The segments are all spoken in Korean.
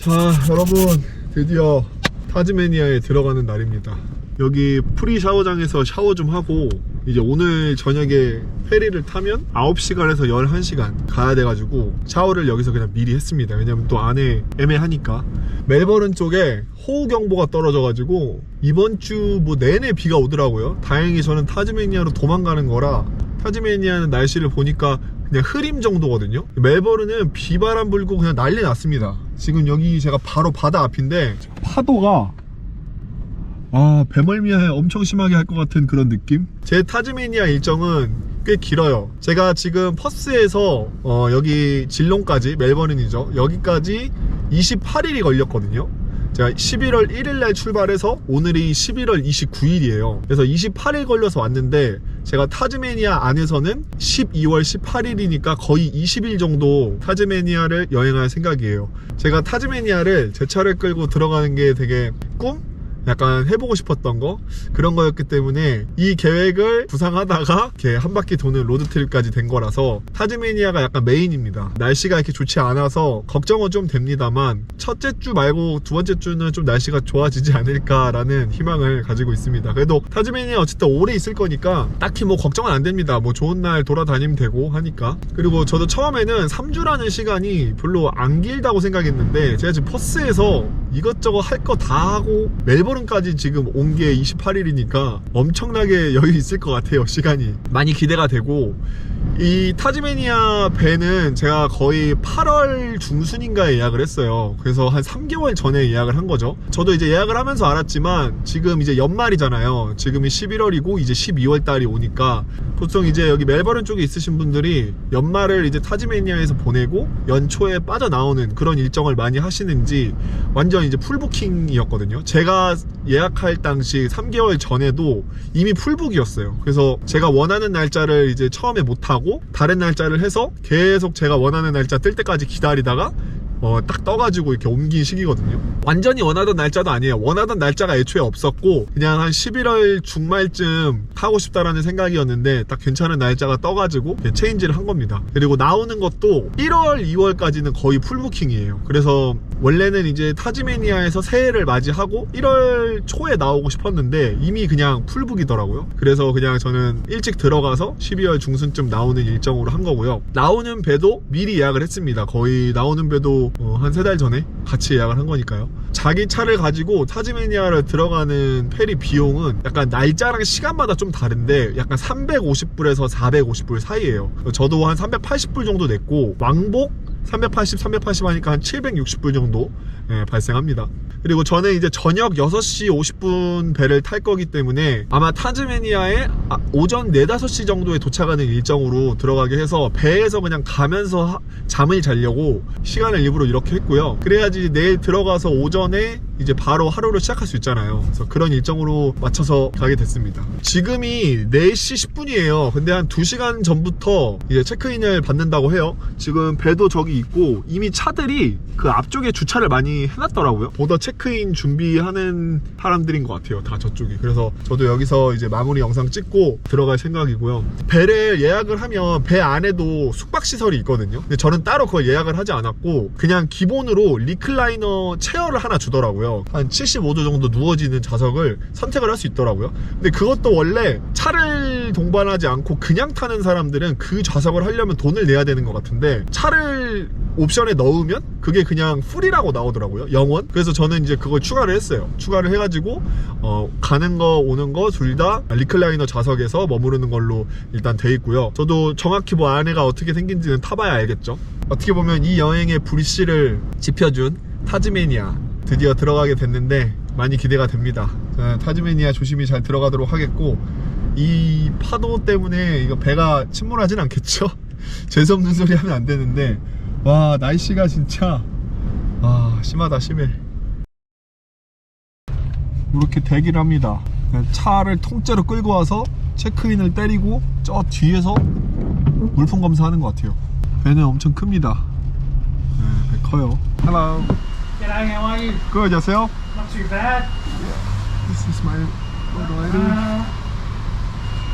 자 여러분 드디어 타즈메니아에 들어가는 날입니다. 여기 프리 샤워장에서 샤워 좀 하고 이제 오늘 저녁에 페리를 타면 9시간에서 11시간 가야 돼가지고 샤워를 여기서 그냥 미리 했습니다. 왜냐면 또 안에 애매하니까. 멜버른 쪽에 호우경보가 떨어져가지고 이번 주 뭐 내내 비가 오더라고요. 다행히 저는 타즈메니아로 도망가는 거라 타즈메니아는 날씨를 보니까 그냥 흐림 정도거든요. 멜버른은 비바람 불고 그냥 난리 났습니다. 지금 여기 제가 바로 바다 앞인데 파도가 아 배멀미에 엄청 심하게 할 것 같은 그런 느낌? 제 타즈메니아 일정은 꽤 길어요. 제가 지금 퍼스에서 어, 여기 질롱까지 멜버른이죠. 여기까지 28일이 걸렸거든요. 제가 11월 1일 날 출발해서 오늘이 11월 29일이에요. 그래서 28일 걸려서 왔는데 제가 타즈메니아 안에서는 12월 18일이니까 거의 20일 정도 타즈메니아를 여행할 생각이에요. 제가 타즈메니아를 제 차를 끌고 들어가는 게 되게 꿈? 약간 해보고 싶었던 거? 그런 거였기 때문에 이 계획을 구상하다가 이렇게 한 바퀴 도는 로드트립까지 된 거라서 타즈메니아가 약간 메인입니다. 날씨가 이렇게 좋지 않아서 걱정은 좀 됩니다만 첫째 주 말고 두 번째 주는 좀 날씨가 좋아지지 않을까라는 희망을 가지고 있습니다. 그래도 타즈메니아 어쨌든 오래 있을 거니까 딱히 뭐 걱정은 안 됩니다. 뭐 좋은 날 돌아다니면 되고 하니까. 그리고 저도 처음에는 3주라는 시간이 별로 안 길다고 생각했는데 제가 지금 퍼스에서 이것저것 할 거 다 하고 멜버른 까지 지금 온 게 28일이니까 엄청나게 여유 있을 것 같아요 시간이. 많이 기대가 되고 이 타즈메니아 배는 제가 거의 8월 중순인가에 예약을 했어요. 그래서 한 3개월 전에 예약을 한 거죠. 저도 이제 예약을 하면서 알았지만 지금 이제 연말이잖아요. 지금이 11월이고 이제 12월 달이 오니까 보통 이제 여기 멜버른 쪽에 있으신 분들이 연말을 이제 타즈메니아에서 보내고 연초에 빠져나오는 그런 일정을 많이 하시는지 완전 이제 풀부킹이었거든요. 제가 예약할 당시 3개월 전에도 이미 풀북이었어요. 그래서 제가 원하는 날짜를 이제 처음에 못하 고 다른 날짜를 해서 계속 제가 원하는 날짜 뜰 때까지 기다리다가 어, 딱 떠가지고 이렇게 옮긴 시기거든요. 완전히 원하던 날짜도 아니에요. 원하던 날짜가 애초에 없었고, 그냥 한 11월 중말쯤 타고 싶다라는 생각이었는데, 딱 괜찮은 날짜가 떠가지고, 체인지를 한 겁니다. 그리고 나오는 것도 1월, 2월까지는 거의 풀부킹이에요. 그래서, 원래는 이제 타지메니아에서 새해를 맞이하고 1월 초에 나오고 싶었는데 이미 그냥 풀북이더라고요. 그래서 그냥 저는 일찍 들어가서 12월 중순쯤 나오는 일정으로 한 거고요. 나오는 배도 미리 예약을 했습니다. 거의 나오는 배도 어, 한세 달 전에 같이 예약을 한 거니까요. 자기 차를 가지고 타지메니아를 들어가는 페리 비용은 약간 날짜랑 시간마다 좀 다른데 약간 350불에서 450불 사이에요. 저도 한 380불 정도 냈고 왕복 380, 380 하니까 한 760불 정도 예, 발생합니다. 그리고 저는 이제 저녁 6시 50분 배를 탈 거기 때문에 아마 타즈메니아에 아, 오전 4, 5시 정도에 도착하는 일정으로 들어가게 해서 배에서 그냥 가면서 하- 잠을 자려고 시간을 일부러 이렇게 했고요. 그래야지 내일 들어가서 오전에 이제 바로 하루를 시작할 수 있잖아요. 그래서 그런 일정으로 맞춰서 가게 됐습니다. 지금이 4시 10분이에요. 근데 한 2시간 전부터 이제 체크인을 받는다고 해요. 지금 배도 저기 있고 이미 차들이 그 앞쪽에 주차를 많이 해놨더라고요. 보다 체크인 준비하는 사람들인 것 같아요. 다 저쪽이. 그래서 저도 여기서 이제 마무리 영상 찍고 들어갈 생각이고요. 배를 예약을 하면 배 안에도 숙박시설이 있거든요. 근데 저는 따로 그걸 예약을 하지 않았고 그냥 기본으로 리클라이너 체어를 하나 주더라고요. 한 75도 정도 누워지는 좌석을 선택을 할 수 있더라고요. 근데 그것도 원래 차를 동반하지 않고 그냥 타는 사람들은 그 좌석을 하려면 돈을 내야 되는 것 같은데 차를 옵션에 넣으면 그게 그냥 풀이라고 나오더라고요. 영원. 그래서 저는 이제 그걸 추가를 했어요. 추가를 해가지고 어, 가는 거 오는 거 둘 다 리클라이너 좌석에서 머무르는 걸로 일단 돼 있고요. 저도 정확히 뭐 안에가 어떻게 생긴지는 타봐야 알겠죠. 어떻게 보면 이 여행의 불씨를 지펴준 타즈메니아 드디어 들어가게 됐는데 많이 기대가 됩니다. 저는 타즈메니아 조심히 잘 들어가도록 하겠고 이 파도 때문에 이거 배가 침몰하진 않겠죠? 재수없는 소리 하면 안 되는데 와 날씨가 진짜 아 심하다 심해 이렇게 대기를 합니다 차를 통째로 끌고 와서 체크인을 때리고 저 뒤에서 물품 검사하는 것 같아요 배는 엄청 큽니다 네, 배 커요 Hello G'day, how are you? Good yourself? Not too bad. This is my motor lady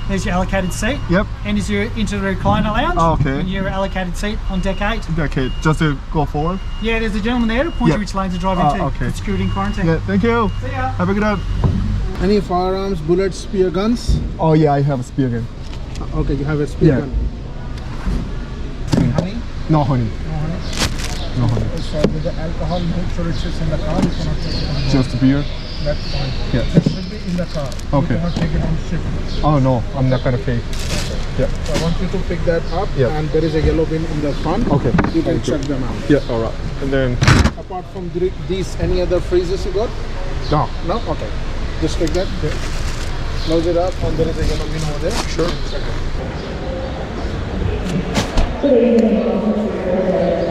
There's your allocated seat. Yep. And is your into the recliner lounge. Oh, okay. And your allocated seat on deck eight. Okay, just to go forward. Yeah, there's a gentleman there to point Yep. you which lane to drive Ah, into. okay. It's security and quarantine. Yeah, thank you. See ya. Have a good night. Any firearms, bullets, spear guns? Oh yeah, I have a spear gun. Okay, you have a spear Yeah. gun. Honey? No honey. No honey. No honey. So with the alcohol, make sure it sits in the car. You cannot take it. Just beer. That's fine. Yeah. It should be in the car. Okay. You cannot take it on ship. Oh no, I'm not gonna pay. So I want you to pick that up. Yeah. And there is a yellow bin in the front. Okay. You can Thank you. check them out. Yeah, alright. And then Apart from these, any other freezes you got? no. No? Okay. Just take that. Close it up and there is a yellow bin over there. Sure. Check it.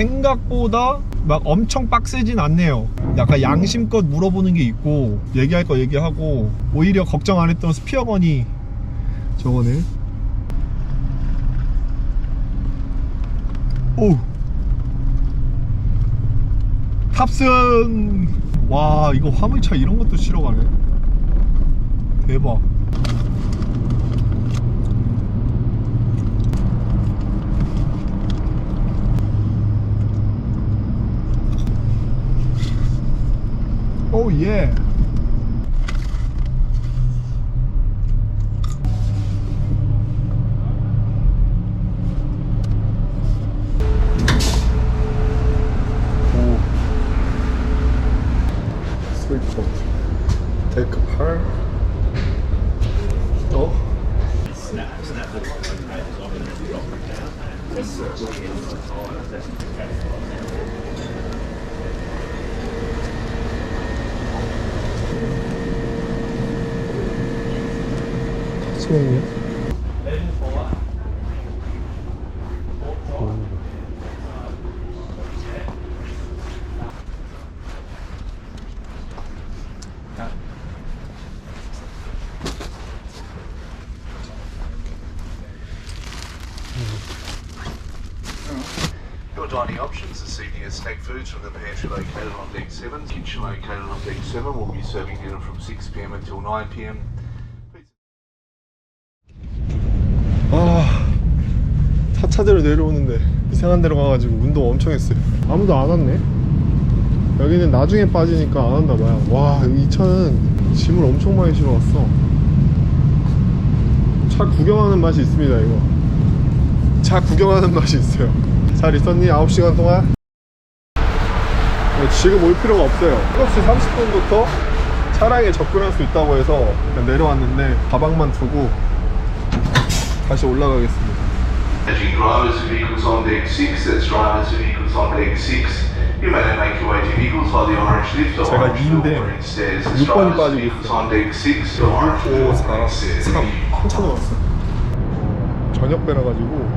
생각보다 막 엄청 빡세진 않네요. 약간 양심껏 물어보는 게 있고 얘기할 거 얘기하고 오히려 걱정 안 했던 스피어건이 저거네. 오. 탑승. 와 이거 화물차 이런 것도 실어 가네. 대박. 오 예. 오. 스위트 데 Your dining options this evening are snack foods from the pantry located on deck 7. Kitchen located on deck 7 will be serving dinner from 6pm until 9pm. 차차대로 내려오는데 이상한 데로 가가지고 운동 엄청 했어요. 아무도 안 왔네. 여기는 나중에 빠지니까 안 왔나 봐요. 와, 이 차는 짐을 엄청 많이 실어 왔어. 차 구경하는 맛이 있습니다, 이거. 차 구경하는 맛이 있어요. 잘 있었니? 9시간 동안? 네, 지금 올 필요가 없어요. 7시 30분부터 차량에 접근할 수 있다고 해서 내려왔는데 가방만 두고 다시 올라가겠습니다. Managing drivers of vehicles on deck 6, that's drivers of vehicles on deck 6. You may now make your way to vehicles by the orange lift or 제가 orange 이인데 filtering stairs. That's 6번이 drivers of 빠지고 vehicles on deck 6, the orange 5, 4, filtering stairs. 3 한참 왔어 저녁 배라 가지고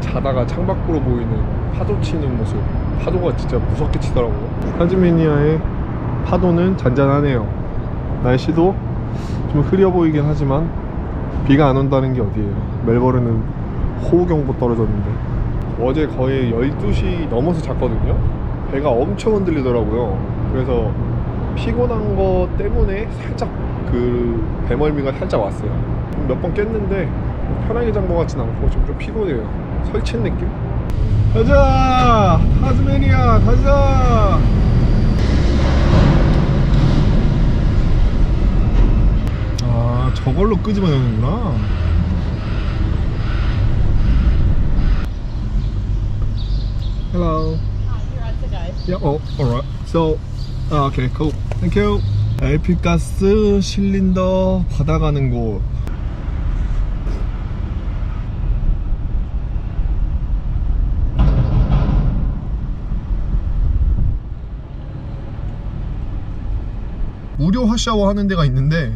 자다가 창밖으로 보이는 파도 치는 모습 파도가 진짜 무섭게 치더라고요 타즈메니아의 파도는 잔잔하네요 날씨도 좀 흐려 보이긴 하지만 비가 안 온다는 게 어디예요 멜버른은 호우경보 떨어졌는데. 어제 거의 12시 넘어서 잤거든요. 배가 엄청 흔들리더라고요. 그래서 피곤한 거 때문에 살짝 그 배멀미가 살짝 왔어요. 몇 번 깼는데 편하게 잔 것 같진 않고 지금 좀 피곤해요. 설친 느낌? 가자! 타즈메니아 가자! 아 저걸로 끄집어 내는구나 Hello. You're on today. Yeah. Oh, alright. So, uh, okay, cool. Thank you. LP 가스 실린더 받아가는 곳. 무료 핫샤워 하는 데가 있는데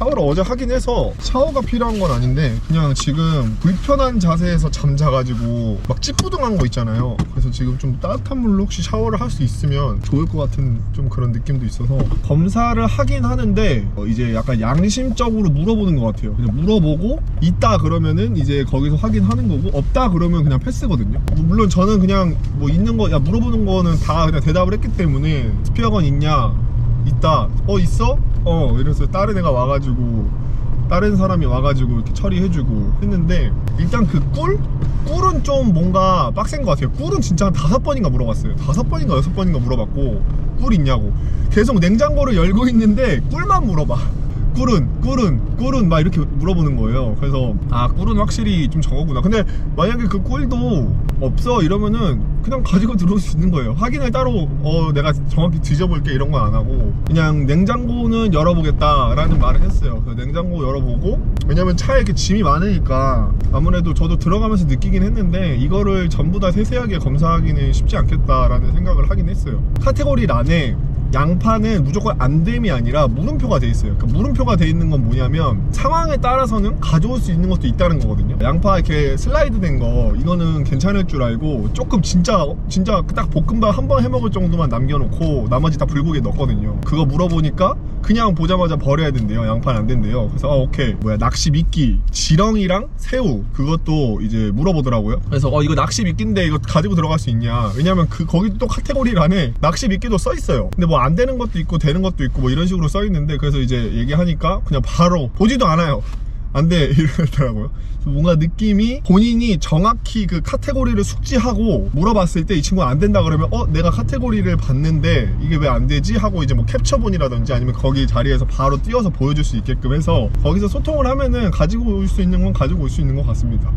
샤워를 어제 하긴 해서 샤워가 필요한 건 아닌데 그냥 지금 불편한 자세에서 잠자가지고 막 찌뿌둥한 거 있잖아요. 그래서 지금 좀 따뜻한 물로 혹시 샤워를 할 수 있으면 좋을 것 같은 좀 그런 느낌도 있어서 검사를 하긴 하는데 어, 이제 약간 양심적으로 물어보는 것 같아요. 그냥 물어보고 있다 그러면은 이제 거기서 확인하는 거고 없다 그러면 그냥 패스거든요. 뭐 물론 저는 그냥 뭐 있는 거 야 물어보는 거는 다 그냥 대답을 했기 때문에 스피어건 있냐 있다. 어 있어? 어 이래서 다른 애가 와가지고 다른 사람이 와가지고 이렇게 처리해주고 했는데 일단 그 꿀? 꿀은 좀 뭔가 빡센 것 같아요. 꿀은 진짜 한 다섯 번인가 물어봤어요. 다섯 번인가 여섯 번인가 물어봤고 꿀 있냐고. 계속 냉장고를 열고 있는데 꿀만 물어봐 꿀은 꿀은 꿀은 막 이렇게 물어보는 거예요. 그래서 아 꿀은 확실히 좀 저거구나. 근데 만약에 그 꿀도 없어 이러면은 그냥 가지고 들어올 수 있는 거예요. 확인을 따로 어 내가 정확히 뒤져볼게 이런 건 안 하고. 그냥 냉장고는 열어보겠다 라는 말을 했어요. 그래서 냉장고 열어보고 왜냐면 차에 이렇게 짐이 많으니까 아무래도 저도 들어가면서 느끼긴 했는데 이거를 전부 다 세세하게 검사하기는 쉽지 않겠다라는 생각을 하긴 했어요. 카테고리 란에 양파는 무조건 안됨이 아니라 물음표가 돼 있어요. 그 물음표가 돼 있는 건 뭐냐면 상황에 따라서는 가져올 수 있는 것도 있다는 거거든요. 양파 이렇게 슬라이드 된 거 이거는 괜찮을 줄 알고 조금 진짜 진짜 딱 볶음밥 한 번 해 먹을 정도만 남겨놓고 나머지 다 불고기에 넣거든요. 그거 물어보니까 그냥 보자마자 버려야 된대요. 양파는 안 된대요. 그래서 아 오케이 뭐야 낚시 미끼 지렁이랑 새우 그것도 이제 물어보더라고요. 그래서 어 이거 낚시 미끼인데 이거 가지고 들어갈 수 있냐? 왜냐면 그 거기 또 카테고리 란에 낚시 미끼도 써 있어요. 근데 뭐안 되는 것도 있고 되는 것도 있고 뭐 이런 식으로 써 있는데 그래서 이제 얘기하니까 그냥 바로 보지도 않아요. 안돼 이러더라고요. 뭔가 느낌이 본인이 정확히 그 카테고리를 숙지하고 물어봤을 때 이 친구가 안 된다 그러면 어 내가 카테고리를 봤는데 이게 왜 안 되지 하고 이제 뭐 캡처본이라든지 아니면 거기 자리에서 바로 띄워서 보여줄 수 있게끔 해서 거기서 소통을 하면은 가지고 올 수 있는 건 가지고 올 수 있는 것 같습니다.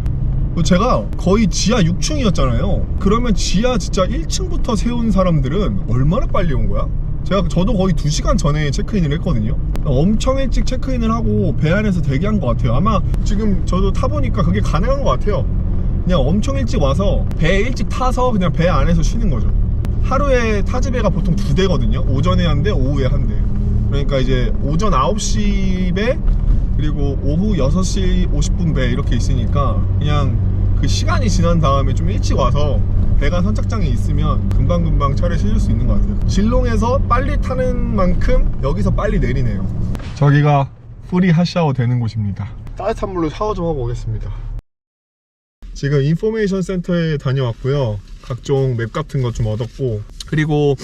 제가 거의 지하 6층이었잖아요. 그러면 지하 진짜 1층부터 세운 사람들은 얼마나 빨리 온 거야? 제가 저도 거의 2시간 전에 체크인을 했거든요. 엄청 일찍 체크인을 하고 배 안에서 대기한 것 같아요. 아마 지금 저도 타보니까 그게 가능한 것 같아요. 그냥 엄청 일찍 와서 배 일찍 타서 그냥 배 안에서 쉬는 거죠. 하루에 타지 배가 보통 두 대거든요. 오전에 한 대, 오후에 한 대. 그러니까 이제 오전 9시 배 그리고 오후 6시 50분 배 이렇게 있으니까 그냥 그 시간이 지난 다음에 좀 일찍 와서 배가 선착장에 있으면 금방금방 차를 실을 수 있는 것 같아요. 진롱에서 빨리 타는 만큼 여기서 빨리 내리네요. 저기가 프리 핫샤워 되는 곳입니다. 따뜻한 물로 샤워 좀 하고 오겠습니다. 지금 인포메이션 센터에 다녀왔고요. 각종 맵 같은 거좀 얻었고 그리고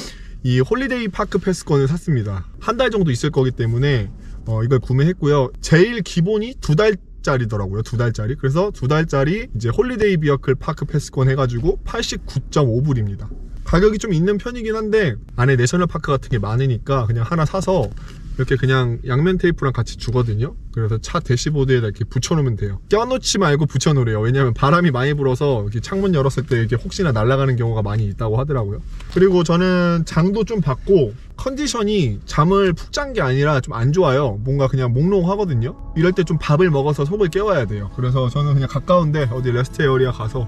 이 홀리데이 파크 패스권을 샀습니다. 한 달 정도 있을 거기 때문에 어, 이걸 구매했고요. 제일 기본이 두 달 짜리더라고요. 두 달짜리. 그래서 두 달짜리 이제 홀리데이 비어클 파크 패스권 해가지고 89.5불입니다. 가격이 좀 있는 편이긴 한데 안에 내셔널 파크 같은 게 많으니까 그냥 하나 사서 이렇게 그냥 양면 테이프랑 같이 주거든요. 그래서 차 대시보드에다 이렇게 붙여놓으면 돼요. 껴놓지 말고 붙여놓으래요. 왜냐면 바람이 많이 불어서 이렇게 창문 열었을 때 이게 혹시나 날아가는 경우가 많이 있다고 하더라고요. 그리고 저는 장도 좀 받고 컨디션이 잠을 푹 잔 게 아니라 좀 안 좋아요. 뭔가 그냥 몽롱하거든요. 이럴 때 좀 밥을 먹어서 속을 깨워야 돼요. 그래서 저는 그냥 가까운데 어디 레스트 에어리아 가서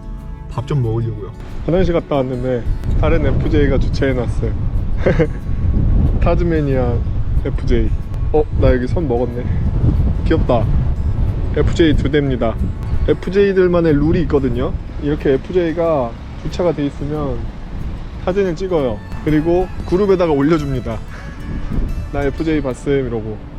밥 좀 먹으려고요. 화장실 갔다 왔는데 다른 FJ가 주차해놨어요. 타즈메니아 FJ. 어, 나 여기 선 먹었네. 귀엽다. FJ 두 대입니다. FJ들만의 룰이 있거든요. 이렇게 FJ가 주차가 돼 있으면 사진을 찍어요. 그리고 그룹에다가 올려줍니다. 나 FJ 봤음 이러고.